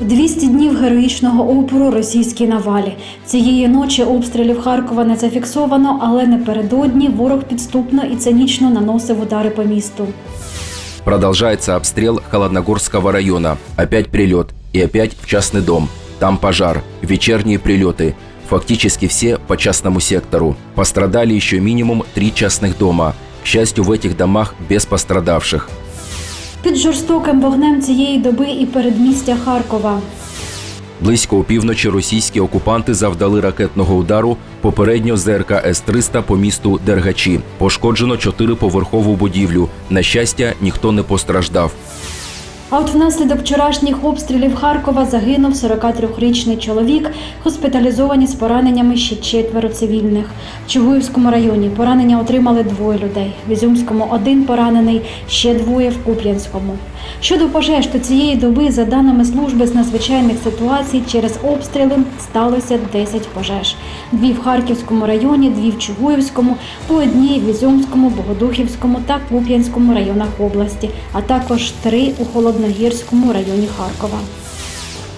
200 днів героїчного опору російській навалі. Цієї ночі обстрілів Харкова не зафіксовано, але напередодні ворог підступно і цинічно наносив удари по місту. Продолжается обстрел Холодногорского района. Опять прилет. И опять в частный дом. Там пожар. Вечерние прилеты. Фактически все по частному сектору. Пострадали еще минимум три частных дома. К счастью, в этих домах без пострадавших. Під жорстоким вогнем цієї доби і передмістя Харкова. Близько опівночі російські окупанти завдали ракетного удару попередньо ЗРК С-300 по місту Дергачі. Пошкоджено чотириповерхову будівлю. На щастя, ніхто не постраждав. А от внаслідок вчорашніх обстрілів Харкова загинув 43-річний чоловік, госпіталізовані з пораненнями ще четверо цивільних. В Чугуївському районі поранення отримали двоє людей. В Ізюмському один поранений, ще двоє в Куп'янському. Щодо пожеж, то цієї доби, за даними служби з надзвичайних ситуацій, через обстріли сталося 10 пожеж. Дві в Харківському районі, дві в Чугуївському, по одній в Ізюмському, Богодухівському та Куп'янському районах області, а також три у Холодногірському районі Харкова.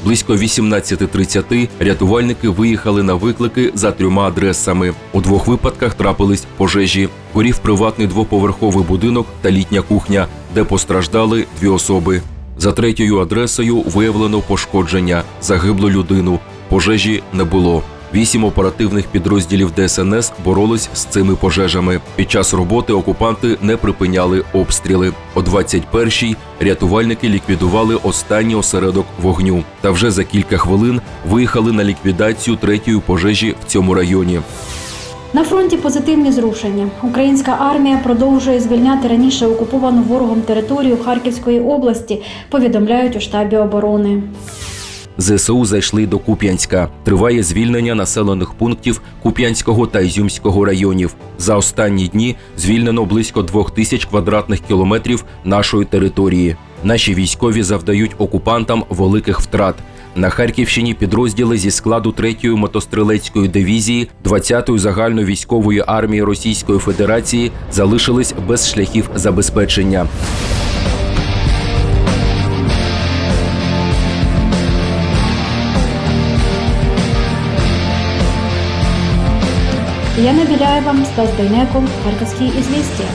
Близько 18.30 рятувальники виїхали на виклики за трьома адресами. У двох випадках трапились пожежі. Горів приватний двоповерховий будинок та літня кухня, де постраждали дві особи. За третьою адресою виявлено пошкодження, загиблу людину. Пожежі не було. Вісім оперативних підрозділів ДСНС боролись з цими пожежами. Під час роботи окупанти не припиняли обстріли. О 21-й рятувальники ліквідували останній осередок вогню. Та вже за кілька хвилин виїхали на ліквідацію третьої пожежі в цьому районі. На фронті позитивні зрушення. Українська армія продовжує звільняти раніше окуповану ворогом територію Харківської області, повідомляють у штабі оборони. ЗСУ зайшли до Куп'янська. Триває звільнення населених пунктів Куп'янського та Ізюмського районів. За останні дні звільнено близько двох тисяч квадратних кілометрів нашої території. Наші військові завдають окупантам великих втрат. На Харківщині підрозділи зі складу 3-ї мотострілецької дивізії 20-ї загальновійськової армії Російської Федерації залишились без шляхів забезпечення. Яна Беляева, Стас Дейнеков, Харьковские ізвістія.